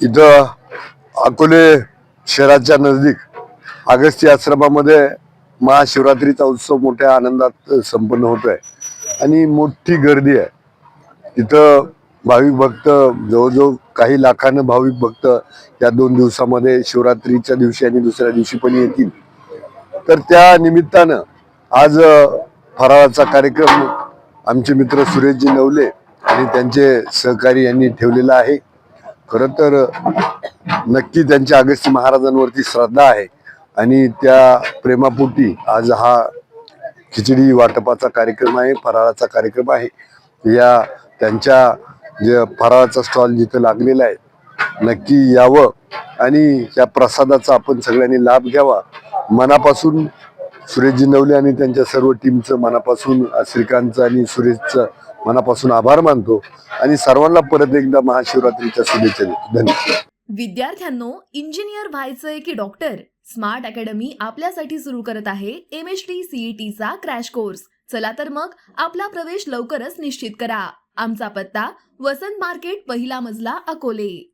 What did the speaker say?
इथं अकोले शहराच्या नजदीक अगस्ती आश्रमामध्ये महाशिवरात्रीचा उत्सव मोठ्या आनंदात संपन्न होतोय. आणि मोठी गर्दी आहे. तिथं भाविक भक्त जवळजवळ काही लाखानं भाविक भक्त या दोन दिवसामध्ये शिवरात्रीच्या दिवशी आणि दुसऱ्या दिवशी पण येतील. तर त्या निमित्तानं आज फराळाचा कार्यक्रम आमचे मित्र सुरेशजी नवले आणि त्यांचे सहकारी यांनी ठेवलेला आहे. खर तर नक्की त्यांच्या अगस्ती महाराजांवरती श्रद्धा आहे. आणि त्या प्रेमापोटी आज हा खिचडी वाटपाचा कार्यक्रम आहे फराळाचा कार्यक्रम आहे. या त्यांच्या जे फराळाचा स्टॉल जिथं लागलेला आहे नक्की यावं. आणि या प्रसादाचा आपण सगळ्यांनी लाभ घ्यावा. मनापासून सुरेशजी नवले आणि त्यांच्या सर्व टीमचं मनापासून श्रीकांतचं आणि सुरेशचं मनापासून आभार मानतो आणि सर्वांना परत एकदा महाशिवरात्रीच्या शुभेच्छा देतो. धन्यवाद. विद्यार्थ्यांनो इंजिनियर व्हायचंय की डॉक्टर स्मार्ट अकॅडमी आपल्यासाठी सुरू करत आहे एम एच टी सीईटी चा क्रॅश कोर्स चला तर मग आपला प्रवेश लवकरच निश्चित करा. आमचा पत्ता वसंत मार्केट पहिला मजला अकोले.